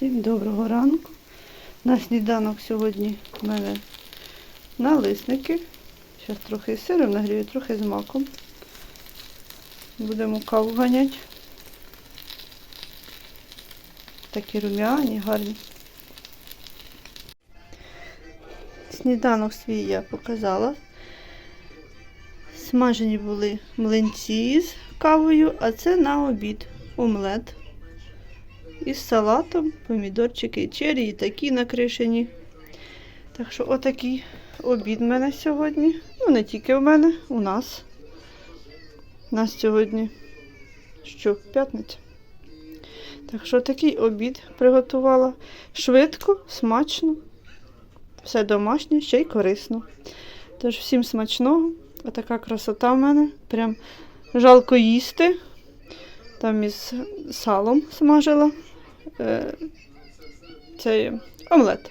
Всім доброго ранку. На сніданок сьогодні в мене налисники. Зараз трохи з сиром нагрію, трохи з маком. Будемо каву ганяти. Такі рум'яні, гарні. Сніданок свій я показала. Смажені були млинці з кавою, а це на обід. Омлет. Із салатом, помідорчики, чері і такі накришені. Так що отакий обід в мене сьогодні. Ну, не тільки в мене, у нас. У нас сьогодні що, п'ятниця. Так що такий обід приготувала. Швидко, смачно. Все домашнє, ще й корисно. Тож всім смачного. Отака красота в мене. Прям жалко їсти. Там із салом смажила е, цей омлет.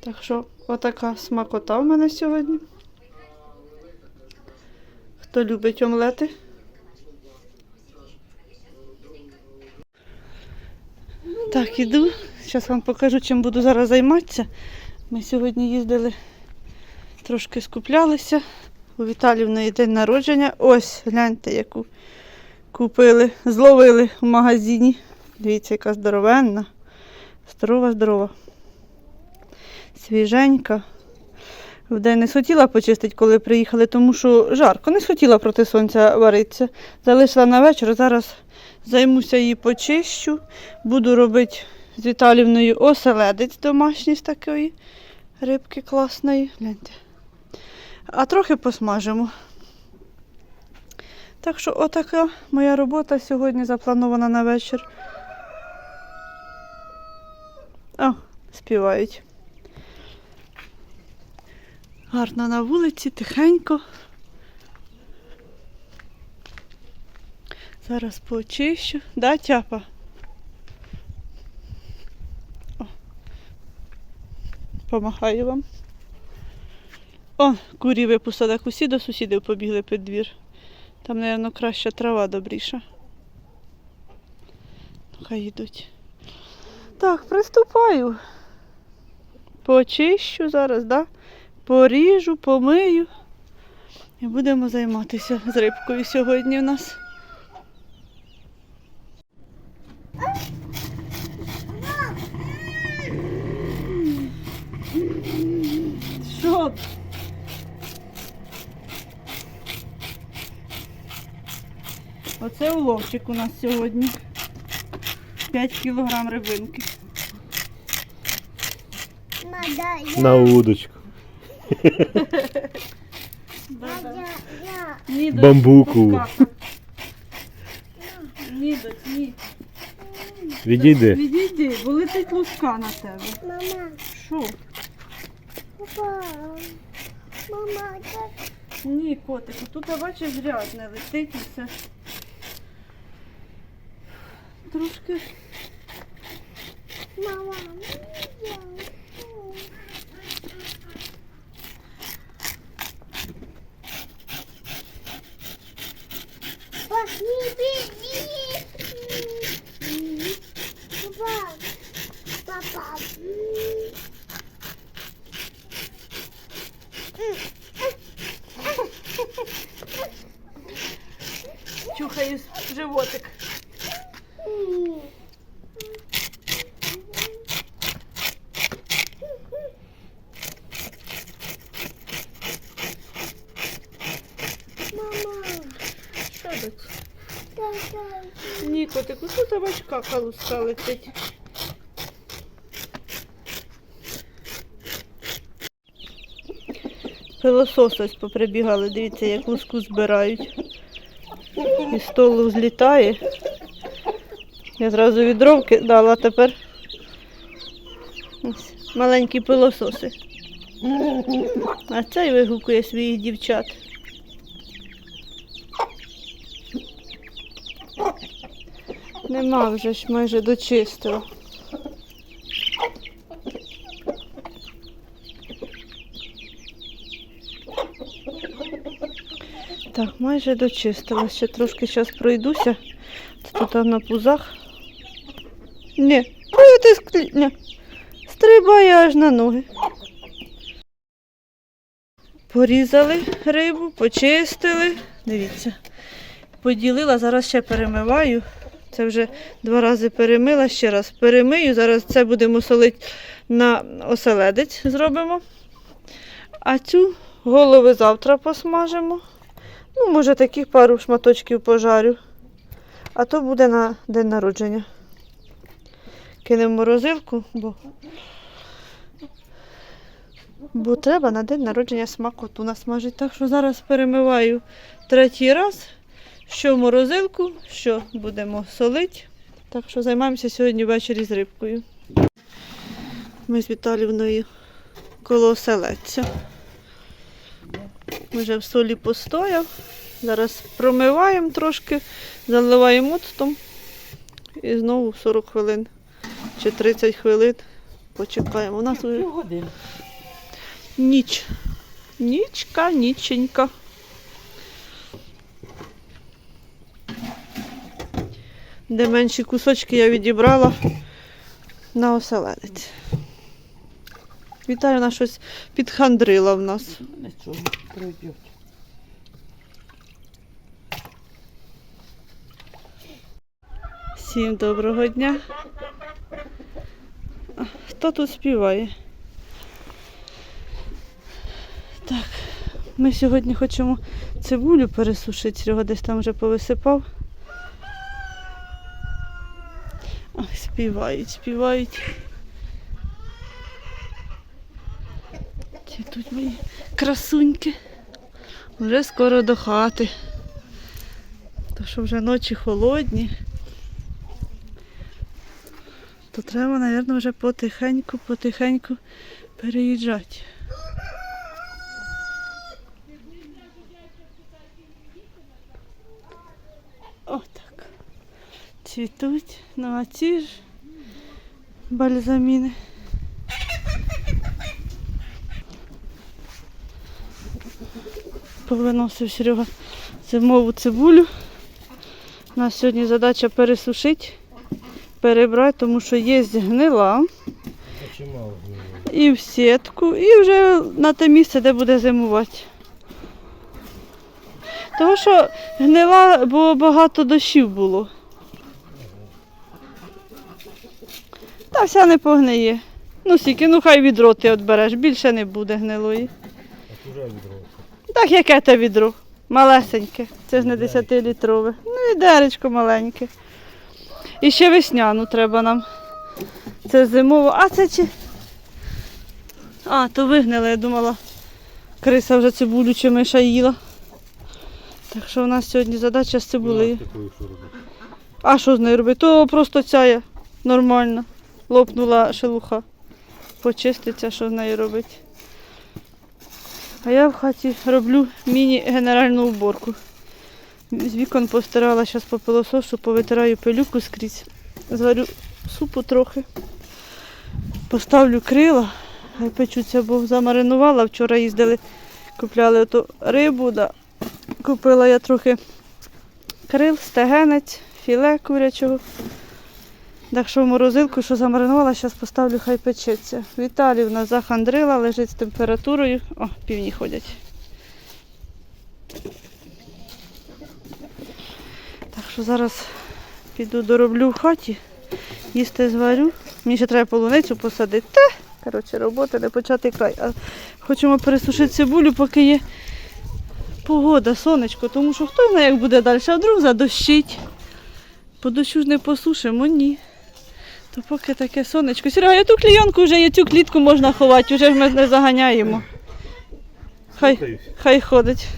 Так що отака смакота в мене сьогодні. Хто любить омлети? Так, іду. Зараз вам покажу, чим буду зараз займатися. Ми сьогодні їздили, трошки скуплялися. У Віталії в неї день народження. Ось, гляньте, яку купили, зловили в магазині. Дивіться, яка здоровенна. Здорова, здорова. Свіженька. Вдень не схотіла почистити, коли приїхали, тому що жарко. Не схотіла проти сонця варитися. Залишила на вечір. Зараз займуся її почищу. Буду робити з Віталівною оселедець домашній з такої рибки класної. Гляньте. А трохи посмажимо. Так що отака моя робота сьогодні запланована на вечір. О, співають. Гарно на вулиці, тихенько. Зараз почищу. Да, тяпа? О. Помахаю вам. О, курі випустила, так усі до сусідів побігли під двір. Там, мабуть, краща трава добріша. Хай йдуть. Так, приступаю. Почищу зараз, да? поріжу, помию. І будемо займатися з рибкою сьогодні у нас. Що? Оце уловчик у нас сьогодні. 5 кілограм рибинки. Надо я, На удочку. Бамбуку. пускати. Ні. Відійди. Відійди, бо летить луска на тебе. Мама, Що? папа, мама, так. Ні, котику, тут а бачиш грязне летить і все. Трошки Мама, я. Пошли, беги. Папа, папа. чухає животик. Мама, Що дочь? давай. Ні, котику, тут а бач кака луска летить. Пилосос поприбігали, дивіться, як луску збирають. І столу злітає. Я зразу відровки дала тепер. Ось, маленькі пилососи. А цей вигукує своїх дівчат. Нема вже ж майже дочистила. Так, майже дочистила. Ще трошки зараз пройдуся. Це тут на пузах. Ні, ти скліпня. Стрибає аж на ноги. Порізали рибу, почистили. Дивіться. Поділила, зараз ще перемиваю. Це вже два рази перемила, ще раз перемию. Зараз це будемо солити на оселедець зробимо. А цю голови завтра посмажимо. Ну, може, таких пару шматочків пожарю. А то буде на день народження. Кинемо морозилку, бо, бо треба на день народження смакоту насмажити. Так що зараз перемиваю третій раз, що в морозилку, що будемо солити. Так що займаємося сьогодні ввечері з рибкою. Ми з Віталівною коло оселедця. Вже в солі постояв. Зараз промиваємо трошки, заливаємо оцтом і знову 40 хвилин чи 30 хвилин почекаємо. У нас уже ніч. Нічка, ніченька. Де менші кусочки я відібрала на оселедець. Віталіна щось підхандрила в нас. Нічого, пройдет. Всім доброго дня. Хто тут співає? Так, ми сьогодні хочемо цибулю пересушити, Серега десь там вже повисипав. Ой, співають, співають. Ці тут мої красуньки. Вже скоро до хати. То що вже ночі холодні то треба, мабуть, вже потихеньку, потихеньку переїжджати. Отак. Цвітуть, ну а ці ж бальзаміни. Повиносив Серега зимову цибулю. У нас сьогодні задача пересушити перебрати, тому що є гнила і в сітку, і вже на те місце, де буде зимувати. Тому що гнила, бо багато дощів було. Та вся не погниє. Ну скільки, ну хай відро ти відбереш, більше не буде гнилої. Так яке те відро? Малесеньке. Це ж не 10-літрове. Ну, відеречко маленьке. І ще весняну треба нам. Це зимово. А це чи. А, то вигнила, я думала. Криса вже цибулю чи миша їла. Так що у нас сьогодні задача з цибулею. А що з нею робити? То просто ця нормально. Лопнула шелуха. Почиститься, що з нею робити. А я в хаті роблю міні-генеральну уборку. З вікон постирала, зараз попилосошу, повитираю пилюку скрізь. Зварю супу трохи. Поставлю крила, хай печуться, бо замаринувала. Вчора їздили, купляли оту рибу. Да. Купила я трохи крил, стегенець, філе курячого. Так що в морозилку, що замаринувала, зараз поставлю, хай печеться. Віталівна захандрила, лежить з температурою. О, півні ходять. Так що зараз піду дороблю в хаті, їсти зварю. Мені ще треба полуницю посадити. Та, коротше, робота не почати край. А хочемо пересушити цибулю, поки є погода, сонечко, тому що хто знає, як буде далі, а вдруг задощить. По дощу ж не посушимо, ні. То поки таке сонечко. Серега, я ту клійонку вже є, цю клітку можна ховати, вже ж ми не заганяємо. Хай, хай ходить.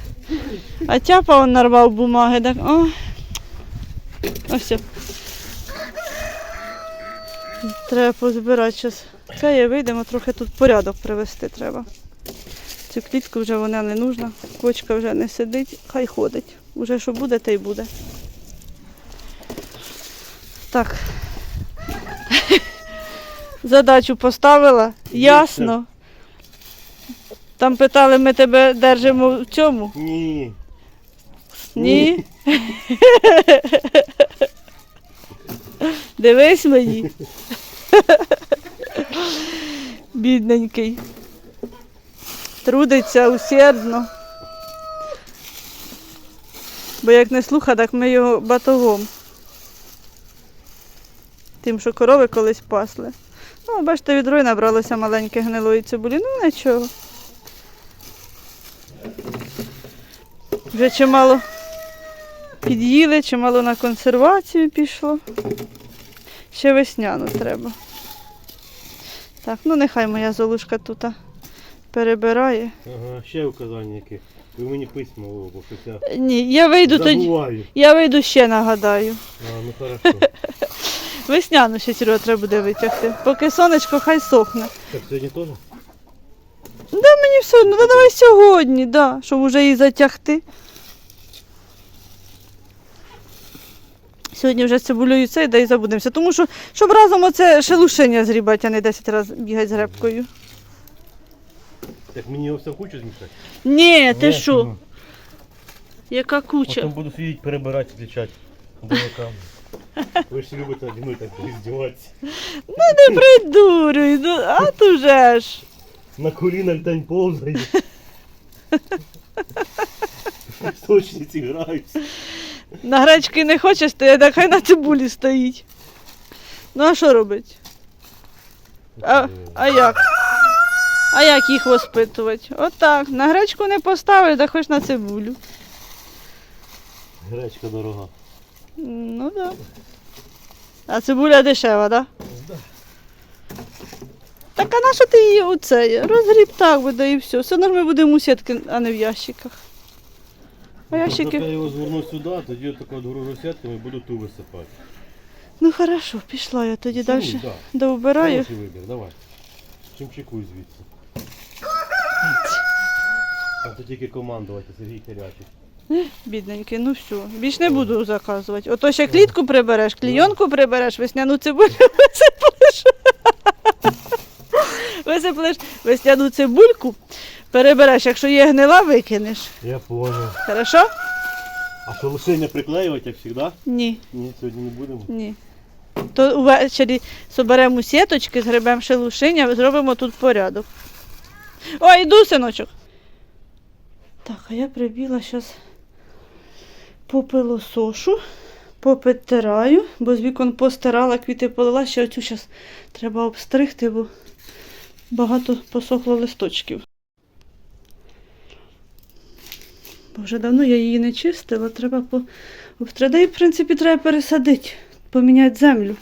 А тяпа он нарвав бумаги, так. О. Ось. Треба позбирати зараз. Це я вийдемо, трохи тут порядок привести треба. Цю клітку вже вона не нужна, кочка вже не сидить, хай ходить. Уже що буде, те й буде. Так. Задачу поставила. Ясно. Там питали, ми тебе держимо в цьому. Ні. Ні. Дивись мені. Бідненький. Трудиться усердно. Бо як не слуха, так ми його батогом. Тим, що корови колись пасли. Ну, бачите, відрой набралося маленьке гнилої цибулі. Ну нічого. Вже чимало під'їли, чимало на консервацію пішло. Ще весняну треба. Так, ну нехай моя золушка тут перебирає. Ага, ще указання яке. Ви мені письмо, бо я Ні, я вийду тоді. Я вийду ще нагадаю. А, ну хорошо. Весняну ще Серега треба буде витягти. Поки сонечко хай сохне. Так, сьогодні теж? Да мені все одно, да давай сьогодні, да, щоб уже її затягти. Сьогодні вже з цибулею цей, да і забудемося. Тому що, щоб разом оце шелушення зрібати, а не 10 разів бігати з гребкою. Так мені його все кучу змішати? Ні, ти що? ну. Яка куча? Потім буду сидіти, перебирати, відлічати. Буряками. Ви ж любите наді мною так здіватися. Не придурюй, ну, а то вже ж. На колінах день повзає. Сочниці граються. На гречки не хочеш стояти, так хай на цибулі стоїть. Ну а що робить? А, а як? А як їх воспитувати? Отак. На гречку не поставиш, так хоч на цибулю. Гречка дорога. Ну так. Да. А цибуля дешева, так? Да? Так а на що ти її оце? Розгріб так буде і все. Все одно ж ми будемо у сітки, а не в ящиках. А ящики. я його зверну сюди, тоді я таку дорогу сітками буду ту висипати. Ну хорошо, пішла я тоді далі Ну, да. довбираю. Хороший вибір, давай. Чимчикуй звідси. А то тільки командувати, Сергій Кирячик. Бідненький, ну все. Більш не буду заказувати. Ото ще клітку прибереш, клійонку прибереш, весняну цибулю висиплеш. Висиплеш весняну цибульку, перебереш, якщо є гнила, викинеш. Я понял. Хорошо? А що лишення приклеювати, як завжди? Ні, Ні, сьогодні не будемо. ні. То увечері соберемо сіточки, згребемо шелушиня, зробимо тут порядок. Ой, йду, синочок. Так, а я прибіла зараз попилосошу, попитираю, бо з вікон постирала, квіти полила, ще оцю зараз треба обстригти, бо багато посохло листочків. Бо вже давно я її не чистила, треба по обстригати. І, в принципі, треба пересадити, поміняти землю.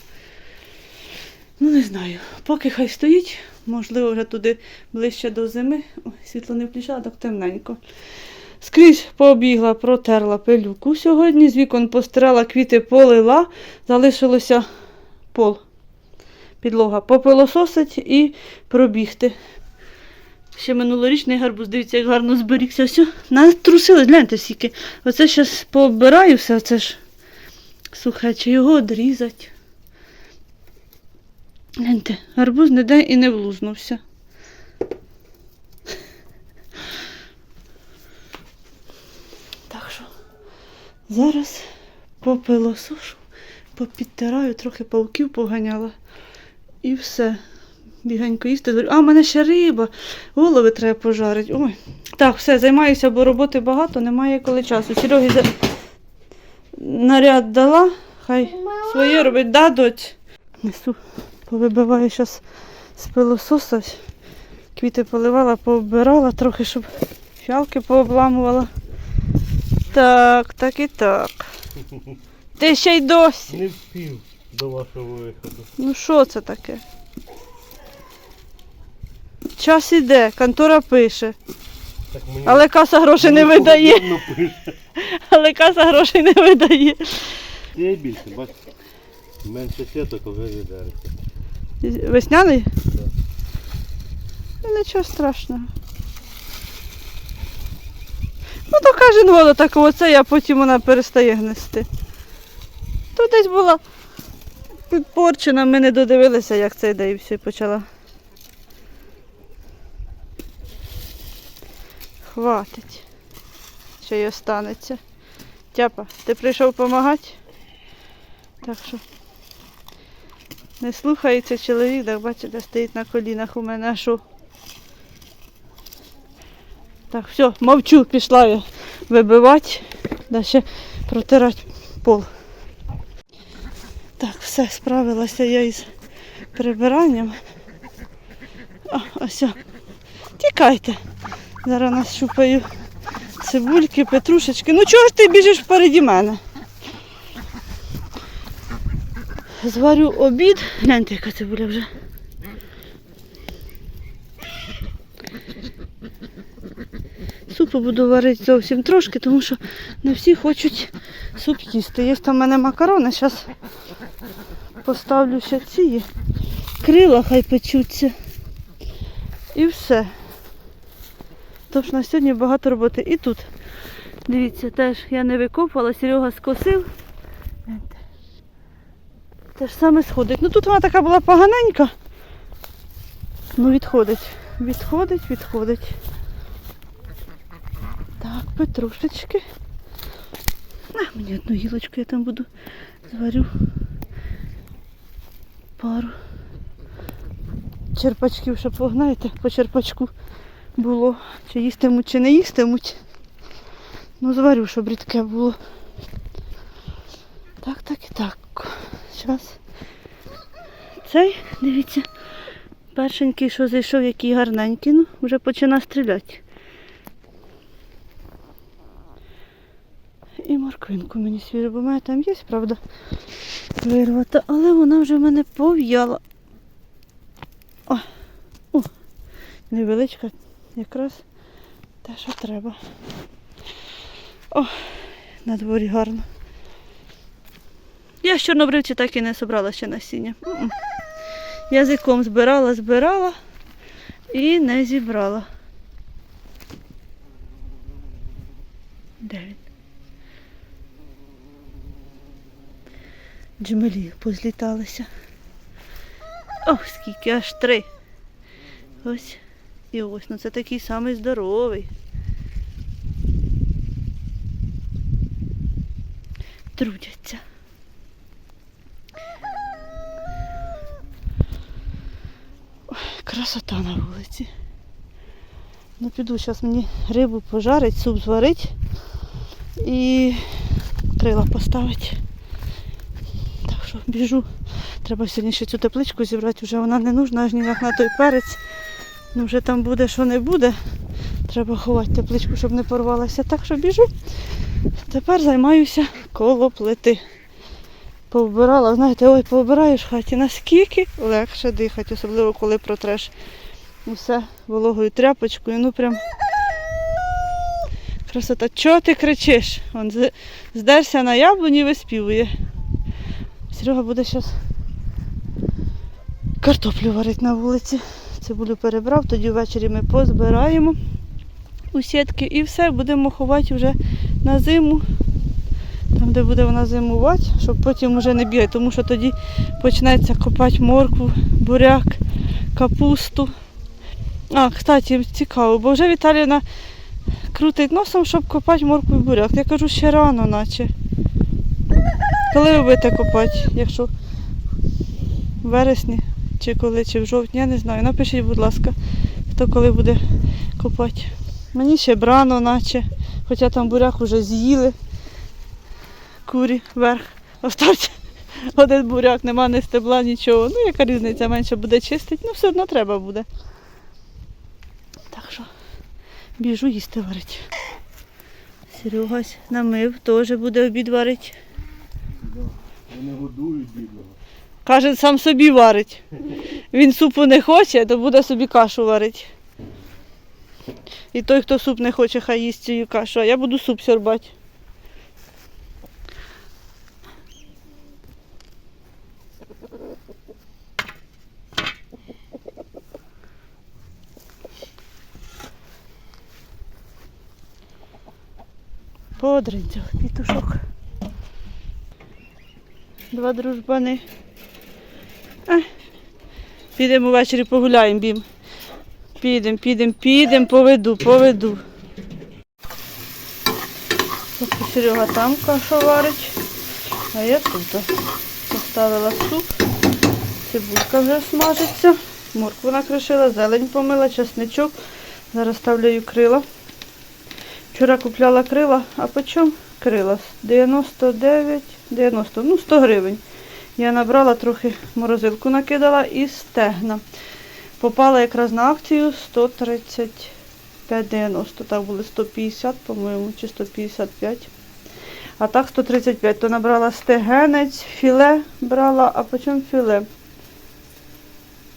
Ну, не знаю. Поки хай стоїть, можливо, вже туди ближче до зими. Ой, світло не включала, так темненько. Скрізь пообігла, протерла пилюку сьогодні, з вікон постирала, квіти полила, залишилося пол, підлога. Попилососить і пробігти. Ще минулорічний гарбуз, дивіться, як гарно зберігся. Все, натрусили, гляньте скільки. Оце зараз пооббираю все, оце ж сухе, чи його одрізати. Гляньте, гарбуз ніде і не влузнувся. Так що зараз попилосошу, попідтираю, трохи пауків поганяла. І все. Бігенько їсти. А, в мене ще риба. Голови треба пожарити. Ой. Так, все, займаюся, бо роботи багато, немає коли часу. Серегі за... наряд дала, хай своє робить. Да, доць? Несу, повибиваю зараз з пилососа. Квіти поливала, пооббирала трохи, щоб фіалки пообламувала. Так, так і так. Ти ще й досі. Не встиг до вашого виходу. Ну що це таке? Час іде, контора пише, Так мені але каса грошей не видає. пише. Але каса грошей не видає. Є більше, бач. Менше сіток, вже відериться. Весняний? Да. Ну, нічого страшного. Ну, то кожен голод так оце, а потім вона перестає гнести. Тут десь була підпорчена, ми не додивилися, як це йде, і все, і почала. Хватить. Ще й останеться. Тяпа, ти прийшов допомагати? Так що Не слухається чоловік, так бачите, стоїть на колінах у мене, а що? Так, все, мовчу, пішла я вибивати, да ще протирати пол. Так, все, справилася я із прибиранням. О, ось. Тікайте. Зараз нащупаю цибульки, петрушечки. Ну чого ж ти біжиш впереді мене? Зварю обід. Гляньте, яка цибуля вже. Супу буду варити зовсім трошки, тому що не всі хочуть суп їсти. Є там в мене макарони, зараз поставлю ще ці крила, хай печуться. І все. Тож на сьогодні багато роботи. І тут, дивіться, теж я не викопувала, Серега скосив. Те ж саме сходить. Ну тут вона така була поганенька. Ну відходить. Відходить, відходить. Так, петрушечки. А, мені одну гілочку я там буду зварю. Пару черпачків, щоб ви знаєте, по черпачку було. Чи їстимуть, чи не їстимуть. Ну, зварю, щоб рідке було. Так, так і так. Зараз. Цей, дивіться, першенький, що зайшов, який гарненький, ну, вже починає стріляти. І морквинку мені свіжу, бо в мене там є, правда, вирвата, але вона вже в мене пов'яла. О, о, невеличка, якраз те, що треба. О, на дворі гарно. Я з чорнобривці так і не собрала ще насіння. Язиком збирала, збирала і не зібрала. Де він? Джмелі позліталися. Ох, скільки аж три. Ось і ось, ну це такий самий здоровий. Трудяться. Красота на вулиці. Ну піду зараз мені рибу пожарить, суп зварить і крила поставить. Що біжу. Треба сьогодні ще цю тепличку зібрати, вже вона не нужна аж ніяк на той перець. Ну вже там буде, що не буде. Треба ховати тепличку, щоб не порвалася. Так що біжу. Тепер займаюся коло плити. Повбирала, знаєте, ой, повбираєш в хаті, наскільки легше дихати, особливо коли протреш усе вологою тряпочкою. Ну прям красота. Чого ти кричиш? Он здерся на яблуні і виспівує. Серега буде зараз картоплю варити на вулиці. Цибулю перебрав, тоді ввечері ми позбираємо у сітки і все, будемо ховати вже на зиму. Там, де буде вона зимувати, щоб потім вже не бігати, тому що тоді почнеться копати моркву, буряк, капусту. А, кстати, цікаво, бо вже Віталіна крутить носом, щоб копати моркву і буряк. Я кажу, ще рано, наче. Коли будете копати, якщо в вересні чи коли, чи в жовтні, я не знаю. Напишіть, будь ласка, хто коли буде копати. Мені ще брано, наче, хоча там буряк вже з'їли. Курі вверх. Остався один буряк, нема ні стебла, нічого. Ну, яка різниця, менше буде чистити, ну все одно треба буде. Так що біжу їсти варити. Серегась намив, теж буде обід варити. Вони годують бідного. Каже, сам собі варить. Він супу не хоче, то буде собі кашу варити. І той, хто суп не хоче, хай їсть цю кашу, а я буду суп сьорбати. Подринцях, пітушок. Два дружбани. А, підемо ввечері погуляємо, бім. Підемо, підемо, підемо, поведу, поведу. Серега там кашу варить, а я тут поставила суп. Цибулька вже смажиться. Моркву накришила, зелень помила, чесничок. Зараз ставлю крила. Вчора купляла крила, а по крила? 99, 90, ну 100 гривень. Я набрала трохи морозилку накидала і стегна. Попала якраз на акцію 135,90. Так були 150, по-моєму, чи 155. А так 135. То набрала стегенець, філе брала, а по чому філе?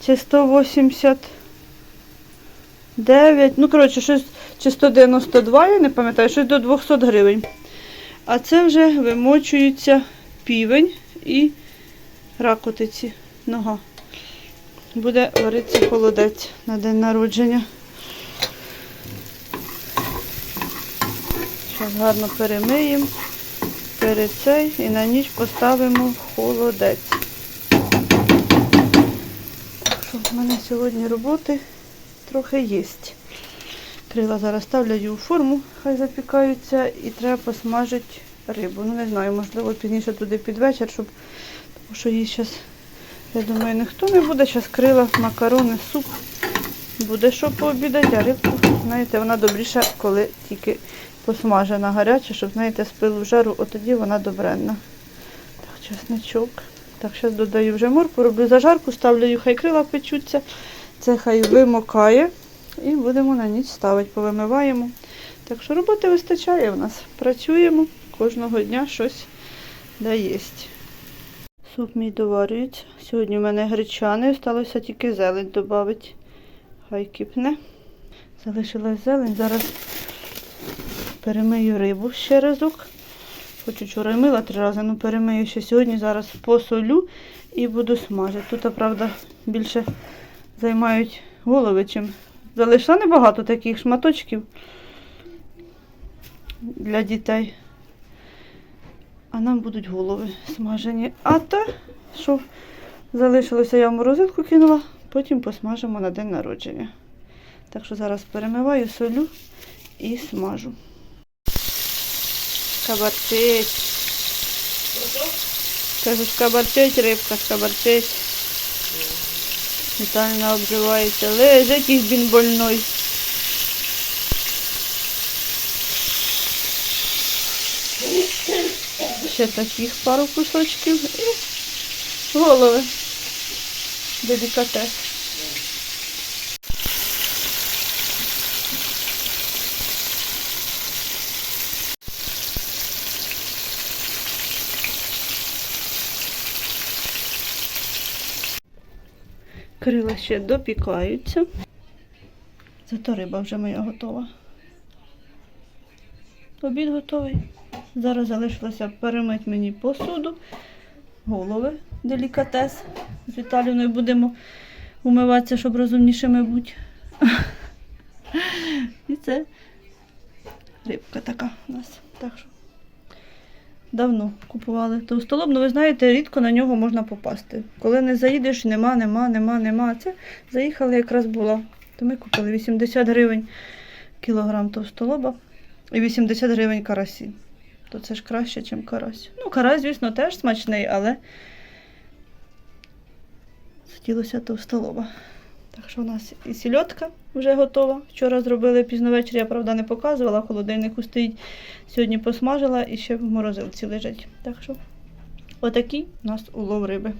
Чи 189, ну, коротше, щось чи 192, я не пам'ятаю, щось до 200 гривень. А це вже вимочується півень і ракотиці, нога. Буде варитися холодець на день народження. Зараз гарно перемиємо, перецей і на ніч поставимо холодець. В мене сьогодні роботи трохи є. Крила зараз ставлю у форму, хай запікаються, і треба посмажити рибу. Ну не знаю, можливо, пізніше туди під вечір, щоб тому що її зараз, я думаю, ніхто не буде. Зараз крила, макарони, суп. Буде що пообідати, а рибку, знаєте, вона добріша, коли тільки посмажена гаряча, щоб, знаєте, з пилу в жару, от тоді вона добренна. Так, чесничок. Так, зараз додаю вже морку, роблю зажарку, ставлю її, хай крила печуться. Це хай вимокає. І будемо на ніч ставити, повимиваємо. Так що роботи вистачає в нас. Працюємо кожного дня щось даєсть. Суп мій доварюється. Сьогодні в мене гречаний, залишилося тільки зелень додати. Хай кипне. Залишилась зелень. Зараз перемию рибу ще разок. Хоч вчора мила три рази, ну перемию ще сьогодні. Зараз посолю і буду смажити. Тут, правда, більше займають голови, чим залишила небагато таких шматочків для дітей. А нам будуть голови смажені. А те, що залишилося, я в морозилку кинула, потім посмажимо на день народження. Так що зараз перемиваю, солю і смажу. Скабарчить. Кажу, скабарчить рибка, скабарчить. Віталіна обзивається. Лежить їх він больной. Ще таких пару кусочків і голови. Делікатес. Крила ще допікаються. Зато риба вже моя готова. Обід готовий. Зараз залишилося перемити мені посуду, голови, делікатес. З Віталіною будемо умиватися, щоб розумнішими бути. І це рибка така у нас. Так що давно купували товстолоб, ну ви знаєте, рідко на нього можна попасти. Коли не заїдеш, нема, нема, нема, нема. Це заїхали якраз була. То ми купили 80 гривень кілограм товстолоба і 80 гривень карасі. То це ж краще, ніж карась. Ну, карась, звісно, теж смачний, але хотілося товстолоба. Так що у нас і сільотка вже готова. Вчора зробили пізно ввечері, я правда не показувала, в холодильнику. Сьогодні посмажила і ще в морозилці лежить. Так що отакий у нас улов риби.